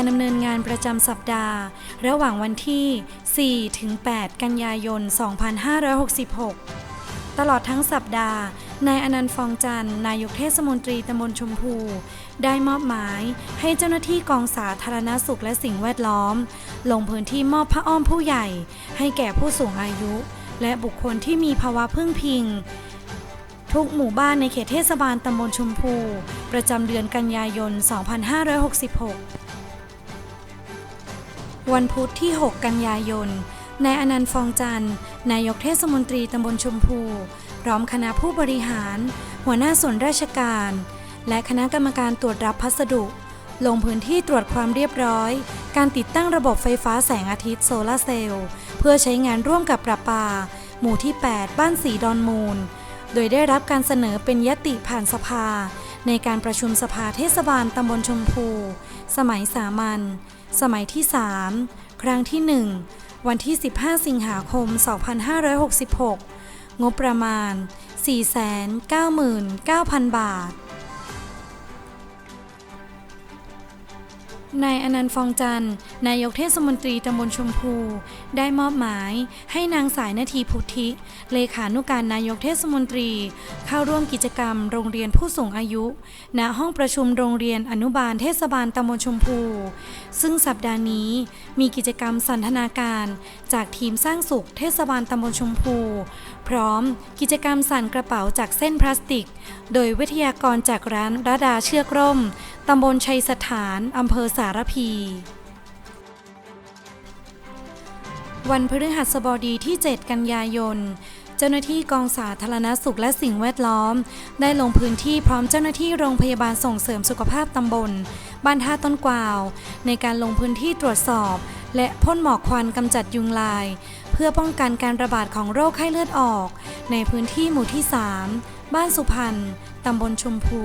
การดำเนินงานประจำสัปดาห์ ระหว่างวันที่ 4 ถึง 8 กันยายน 2566 ตลอดทั้งสัปดาห์ นายอนันต์ฟองจันทร์นายกเทศมนตรีตำบลชมพู ได้มอบหมายให้เจ้าหน้าที่กองสาธารณสุขและสิ่งแวดล้อม ลงพื้นที่มอบผ้าอ้อมผู้ใหญ่ ให้แก่ผู้สูงอายุ และบุคคลที่มีภาวะพึ่งพิงทุกหมู่บ้านในเขตเทศบาลตำบลชมพู ประจำเดือนกันยายน 2566 วันพุธที่ 6 กันยายน นายอนันต์ฟองจันทร์ นายกเทศมนตรีตำบลชมพู พร้อมคณะผู้บริหาร หัวหน้าส่วนราชการ และคณะกรรมการตรวจรับพัสดุ ลงพื้นที่ตรวจความเรียบร้อย การติดตั้งระบบไฟฟ้าแสงอาทิตย์โซลาร์เซลล์เพื่อใช้งานร่วมกับประปา หมู่ที่ 8 บ้านสีดอนมูล โดยได้รับการเสนอเป็นยติผ่านสภา ในการประชุมสภาเทศบาลตำบลชมพู สมัยสามัญ สมัยที่ 3 ครั้งที่ 1 วันที่ 15 สิงหาคม 2566 งบประมาณ 499,000 บาท นายอนันต์ฟองจันทร์ นายกเทศมนตรีตำบลชมพู ได้มอบหมายให้นางสายนาทีพุทธิ เลขานุการนายกเทศมนตรี เข้าร่วมกิจกรรมโรงเรียนผู้สูงอายุ ณห้องประชุมโรงเรียนอนุบาลเทศบาลตำบลชมพู ซึ่งสัปดาห์นี้มีกิจกรรมสันทนาการ จากทีมสร้างสุขเทศบาลตำบลชมพู พร้อม กิจกรรมสั่นกระเป๋าจากเส้นพลาสติก โดยวิทยากรจากร้านระดาเชือกร่ม ตำบลชัยสถานอำเภอสารพี วันพฤหัสบดีที่ 7 กันยายนเจ้าหน้าที่กองสาธารณสุขและสิ่งแวดล้อม ได้ลงพื้นที่พร้อมเจ้าหน้าที่โรงพยาบาลส่งเสริมสุขภาพตำบล บ้านท่าต้นกวาว ในการลงพื้นที่ตรวจสอบ และพ่นหมอกควันกำจัดยุงลาย พื่อป้องกันการระบาดของโรคไข้เลือดออก ในพื้นที่หมู่ที่ 3 บ้านสุพรรณตำบลชมพู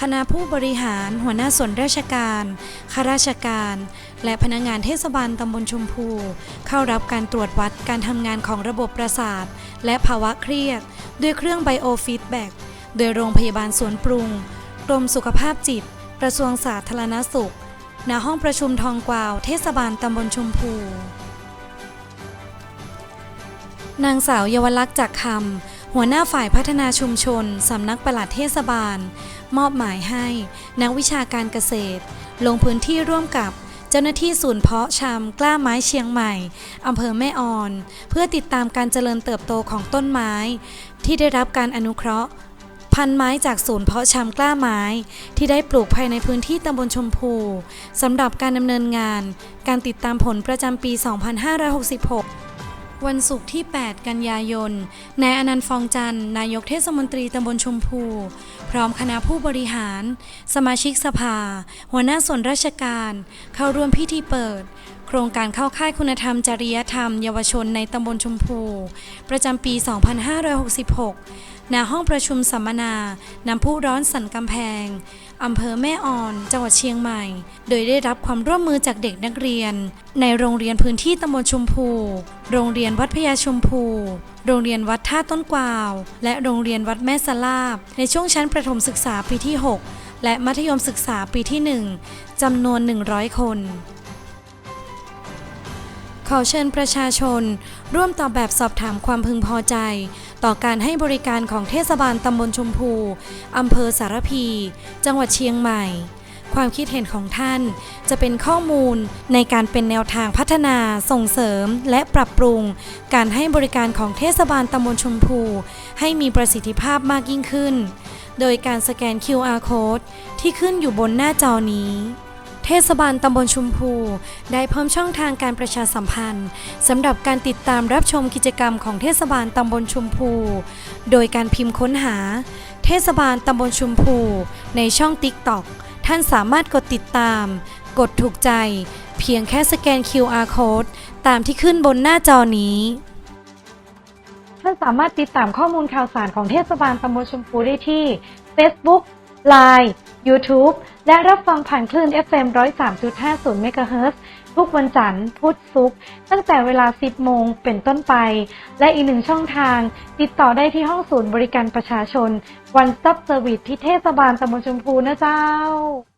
คณะผู้บริหารหัวหน้าส่วนราชการข้าราชการ และพนักงานเทศบาลตำบลชมพู เข้ารับการตรวจวัดการทำงานของระบบประสาท และภาวะเครียด ด้วยเครื่องไบโอฟีดแบ็กโดยโรงพยาบาลสวนปรุง กรมสุขภาพจิต กระทรวงสาธารณสุข ณห้องประชุมทองกวาว เทศบาลตำบลชมพู นางสาวเยาวลักษณ์จากคำหัวหน้าฝ่ายพัฒนาชุมชน สำนักปลัดเทศบาล มอบหมายให้ นักวิชาการเกษตร ลงพื้นที่ร่วมกับเจ้าหน้าที่ศูนย์เพาะชำกล้าไม้เชียงใหม่ อำเภอแม่ออน เพื่อติดตามการเจริญเติบโตของต้นไม้ ที่ได้รับการอนุเคราะห์ พันไม้จากศูนย์เพาะชำกล้าไม้ ที่ได้ปลูกภายในพื้นที่ตำบลชมพูสำหรับการดำเนินงาน การติดตามผลประจำปี 2566 วันศุกร์ที่ 8 กันยายน นายอนันต์ฟองจันทร์นายกเทศมนตรีตำบลชมพู พร้อมคณะผู้บริหาร สมาชิกสภา หัวหน้าส่วนราชการ เข้าร่วมพิธีเปิด โครงการเข้าค่ายคุณธรรมจริยธรรม เยาวชนในตำบลชมพู ประจำปี 2566 ณห้องประชุมสัมมนา น้ำพุร้อนสันกำแพง อำเภอแม่ออน จังหวัดเชียงใหม่ โดยได้รับความร่วมมือจากเด็กนักเรียน ในโรงเรียนพื้นที่ตำบลชมพู โรงเรียนวัดพญาชมพู โรงเรียนวัดท่าต้นกวาว และโรงเรียนวัดแม่สลาบ ในช่วงชั้นประถมศึกษาปีที่ 6 และมัธยมศึกษาปีที่ 1จำนวน 100 คนขอเชิญประชาชน ร่วมตอบแบบสอบถามความพึงพอใจ ต่อการให้บริการของเทศบาลตำบลชมพูอำเภอสารพี จังหวัดเชียงใหม่ ความคิดเห็นของท่านจะเป็นข้อมูลในการเป็นแนวทางพัฒนาส่งเสริมและปรับปรุง การให้บริการของเทศบาลตำบลชมพู ให้มีประสิทธิภาพมากยิ่งขึ้น โดยการสแกน QR code ที่ขึ้นอยู่บนหน้าจอนี้ ศบาลตำบลชุมพู ได้เพิ่มช่องทางการประชาสัมพันธ์สำหรับการติดตามรับชมกิจกรรมของเทศบาลตำบลชุมพู โดยการพิมพ์ค้นหา เทศบาลตำบลชุมพู ในช่อง TikTok ท่านสามารถกดติดตาม กดถูกใจ เพียงแค่สแกน QR code ตามที่ขึ้นบนหน้าจอนี้ท่านสามารถติดตามข้อมูลข่าวสารของเทศบาลตำบลชมพูได้ที่ Facebook Line YouTube และรับฟังผ่านคลื่น FM 103.50 MHz ทุกวันจันทร์พุธศุกร์ตั้งแต่เวลา 10 โมงเป็นต้นไป และอีกหนึ่งช่องทาง ติดต่อได้ที่ห้องศูนย์บริการประชาชน One Stop Service ที่เทศบาลตำบลชมพูนะเจ้า